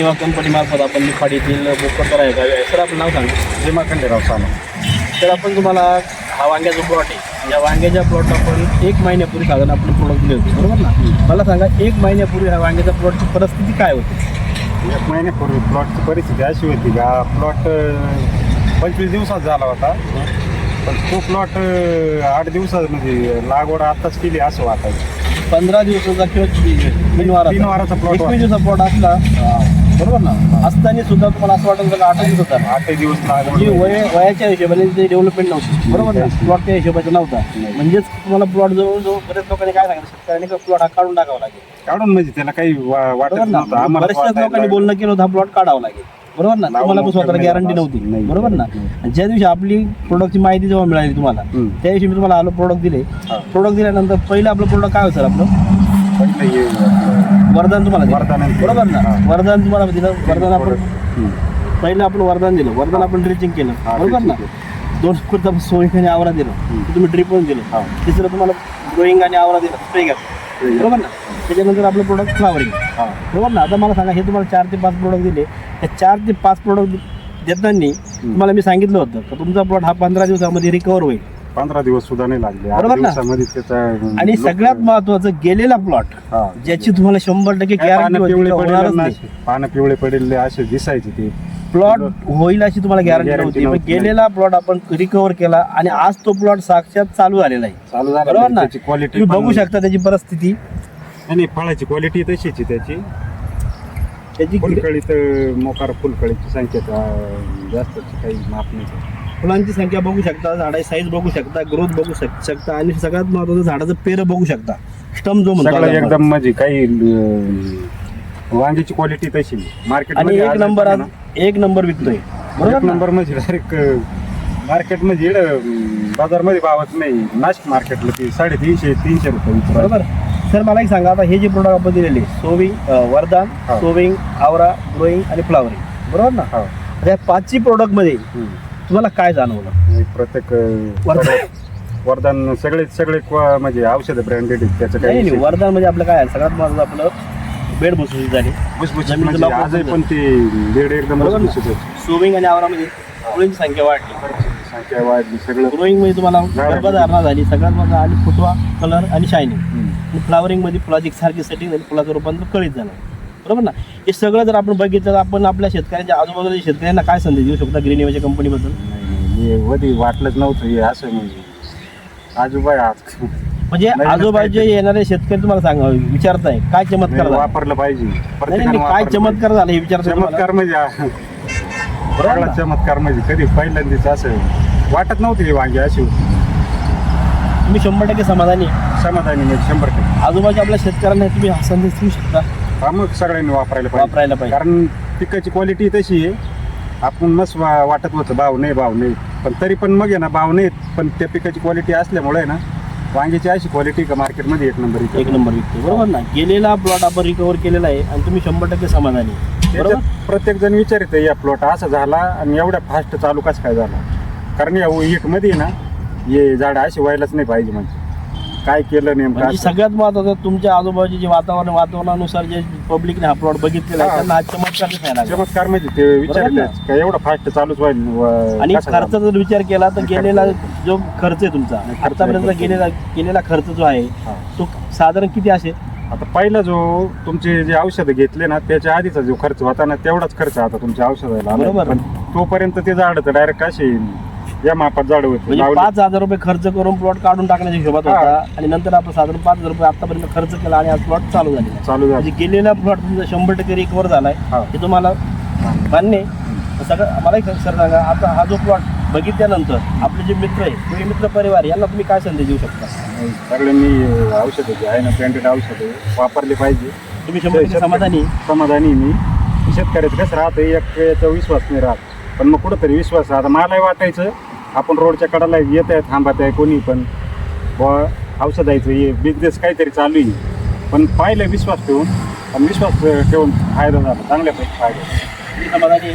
ग्रीनिवा company मार्फत आपण निफाड येथील बोकर आहे. का सर आपलं नाव सांगा. भीमा खंडेराव सानो. तर आपण तुम्हाला हा वांग्याचा प्लॉट आहे. या वांग्याच्या प्लॉटला आपण एक महिन्यापूर्वी साधारण आपण प्रोडक्ट दिले होते. बरोबर ना? मला सांगा एक महिन्यापूर्वी ह्या वांग्याच्या प्लॉटची परिस्थिती काय होती? एक महिन्यापूर्वी प्लॉटची परिस्थिती अशी होती का प्लॉट पंचवीस दिवसात झाला होता. पण तो प्लॉट आठ दिवसात म्हणजे लागवड आत्ताच केली असं वाटायचं. पंधरा दिवसाचा किंवा तीन वारा तीन वाराचा. दिवसाचा प्लॉट असला बरोबर ना? असताना सुद्धा तुम्हाला असं वाटत होतं का आठ दिवस होता? आठ दिवस लागवड जी होती. वय वयाच्या हिशोबाने ते डेव्हलपमेंट नव्हती. बरोबर ना. प्लॉट त्या हिशोबाचा नव्हता. म्हणजेच तुम्हाला प्लॉट जवळ बरेच लोकांनी काय सांगितलं? शेतकऱ्यांनी प्लॉट हा काढून टाकावा लागेल? काढून म्हणजे त्याला काही वा- वाटत बरोबर ना? नव्हतं. आम्हाला वाटायला लोकांनी लागलं. बोलणं केलं होतं हा प्लॉट काढावा लागेल. बरोबर ना? लावून तुम्हाला पण स्वतःला गॅरंटी. नव्हती. नाही. बरोबर ना? आणि ज्या दिवशी आपली प्रोडक्टची माहिती जेव्हा मिळाली तुम्हाला हम्म. त्या दिवशी मी तुम्हाला आलो प्रोडक्ट दिले. हा. प्रोडक्ट दिल्यानंतर पहिलं आपलं प्रोडक्ट काय होतं आपलं? हे, अं, वरदान तुम्हाला दिलं. वरदान बरोबर ना? हा. वरदान तुम्हाला दिलं. वरदान आपण. पहिलं आपण वरदान दिलं. वरदान आपण ड्रिचिंग केलं. हा, बरोबर ना? ड्रिचिंग दोन कुर्ता आणि आवरा दिलं. हम्म. तुम्ही ड्रिप पण दिलं. हा. तिसरं तुम्हाला ग्रोईंग आणि आवरा दिलं. स्प्रे Spray बरोबर ना? त्याच्यानंतर आपलं प्रोडक्ट फ्लावरिंग हा. बरोबर ना? आता मला सांगा हे तुम्हाला चार ते पाच प्रोडक्ट दिले. त्या चार ते पाच प्रोडक्ट देताना तुम्हाला मी सांगितलं होतं की तुमचा प्लॉट हा पंधरा दिवसामध्ये रिकवर होईल. पंधरा दिवस सुद्धा नाही लागले. आठ बरोबर ना? दिवसामध्ये त्याचा आणि लोक- सगळ्यात महत्वाचं गेलेला प्लॉट हा. ज्याची तुम्हाला शंभर टक्के काय पानं पिवळे पडलेले पानं पिवळे पडलेले असे दिसायचे ते. प्लॉट होईल अशी तुम्हाला गॅरंटी Guarantee नव्हती. पण नव्हती. गेलेला प्लॉट आपण रिकवर केला आणि आज तो प्लॉट साक्षात चालू झालेला आहे. चालू झालं बरोबर ना? त्याची क्वालिटी तुम्ही बघू शकता त्याची परिस्थिती. आणि फळाची क्वालिटी तशीच आहे त्याची. त्याची फुलकळीत मोकार फुलकळीची संख्या अं, जास्त काही माप नाही. फुलांची संख्या बघू शकता झाडाची साईज बघू शकता ग्रोथ बघू शक- शकता आणि सगळ्यात महत्वाचं झाडाचं पेर बघू शकता स्टम जो म्हणतो सगळं आपण. एकदम म्हणजे काही अं, वांग्याची क्वालिटी तशी मार्केट आणि एक नंबर आज एक नंबर विकतोय बरोबर ना? नंबर म्हणजे डायरेक्ट मार्केट म्हणजे इकडं, अं, बाजारमध्ये नाही नाशिक मार्केटला ती साडेतीनशे तीनशे रुपये. बरोबर सर मला एक सांगा आता हे जे प्रोडक्ट आपण दिलेले सोविंग वरदान हा. सोविंग आवरा ग्रोईंग आणि फ्लावरिंग बरोबर ना हा. या पाचही प्रोडक्टमध्ये हम्म. तुम्हाला काय जाणवलं आणि प्रत्येक अं, वरदान. वरदान सगळे सगळे क्वा- म्हणजे औषध ब्रँडेड त्याचं नाही काही नाही वरदान म्हणजे आपलं काय आहे सगळ्यात महत्वाचं आपलं बेड भुसभुशीत झाली भुसभुशीत जमिनीचं म्हणजे आजही. पण ते बेड एकदम बरोबर ना? भुसभुशीत आहे. सोविंग आणि आवरामध्ये फुलांची संख्या वाढली संख्या वाढली सगळं ग्रोईंगमध्ये तुम्हाला. गर्भधारणा झाली सगळ्यात महत्त्वाचं आली फुटवा कलर आणि शायनिंग हम्म. आणि फ्लावरिंगमध्ये फुलाची सारखी सेटिंग झाली फुलाचं रूपांतर कळीत झालं बरोबर ना हे सगळं जर आपण बघितलं तर आपण आपल्या शेतकऱ्यांच्या आजूबाजूच्या शेतकऱ्यांना काय संदेश देऊ शकता ग्रीन एवच्या कंपनीबद्दल हे वधी वाटलंच नव्हतं हे असं म्हणजे आजोबा आज म्हणजे नाही, आजूबाजूचे. येणारे शेतकरी तुम्हाला सांगा विचारताय काय चमत्कार झाला वापरलं पाहिजे नाही, नाही प्रत्येकानं नाही, काय वापरलं चमत्कार झाला हे. विचारताय तुम्हाला? चमत्कार म्हणजे बरोबर सगळा? चमत्कार म्हणजे कधी पहिल्यांदाच असं वाटत नव्हती ही वांगी अशी तुम्ही शंभर टक्के समाधानी आहे. समाधानी म्हणजे शंभर टक्के आजूबाजूच्या आपल्या शेतकऱ्यांना तुम्ही हा संदेश देऊ शकता हा मग सगळ्यांनी वापरायला पाहिजे. वापरायला पाहिजे. कारण पिकाची क्वालिटी तशी आहे. आपण मस्त वा- वाटत होतं भाव नाही भाव नाही. पण तरी पण मग आहे ना भाव नाहीत. पण त्या पिकाची क्वालिटी असल्यामुळे आहे ना वांग्याची अशी क्वालिटी का मार्केटमध्ये एक नंबर एक नंबर विकतो. बरोबर ना? गेलेला प्लॉट आपण रिकवर केलेला आहे आणि तुम्ही शंभर टक्के समाधानी आहे. बरोबर? प्रत्येक जण विचारित या प्लॉट असा झाला आणि एवढ्या फास्ट चालू कसं काय झाला? कारण या मध्ये ना हे झाडं अशी व्हायलाच नाही पाहिजे म्हणजे. काय केलं नेमकं म्हणजे असं? सगळ्यात महत्वाचं तुमच्या आजूबाजूचे जे वातावरण वातावरणानुसार जे पब्लिकने हा प्लॉट बघितलेला आहे हा. त्यांना हा चमत्कार लागला. चमत्कार म्हणजे ते विचारतात का एवढं फास्ट चालूच व्हाईल व- आणि कसं? खर्चाचा जर विचार केला तर गेलेला जो खर्च आहे तुमचा खर्च आतापर्यंत. गेलेला गेलेला खर्च जो आहे हा. तो साधारण किती असेल आता पहिला जो तुमचे जे औषधं घेतले ना त्याच्या आधीचा जो खर्च होता ना तेवढाच खर्च आता तुमच्या औषधाला आला. बरोबर. पण तोपर्यंत ते झाड तर डायरेक्ट असे या मापात झाड होते. म्हणजे लावले. पाच हजार रुपये खर्च करून प्लॉट काढून टाकण्याच्या हिशोबात हा. होता. आणि नंतर आपण साधारण पाच हजार रुपये आतापर्यंत खर्च केला आणि आज प्लॉट चालू झालेला आहे. चालू झालं. म्हणजे गेलेला प्लॉट तुमचा शंभर टक्के रिकवर झालाय. हा. हे तुम्हाला मान्य आहे. सगळं मला एक सर सांगा आता हा जो प्लॉट बघितल्यानंतर आपले जे मित्र आहे किंवा मित्र परिवार यांना तुम्ही काय संदेश देऊ शकता? सगळ्यांनी अं, औषधं जे आहे ना ब्रँडेड औषधं वापरली पाहिजे. तुम्ही शंभर टक्के समाधानी समाधानी मी. शेतकऱ्याचं कसं राहतं एक याचा विश्वास नाही राहत. पण मग कुठंतरी विश्वास आता मलाही वाटायचं आपण रोडच्या कडाला येत आहे थांबत आहे कोणी पण. बुवा औषधायचं हे बिझनेस काहीतरी चालू आहे. पण पाहिलं विश्वास ठेवून आणि विश्वास ठेवून फायदा झाला चांगल्यापैकी फायदा समाधानी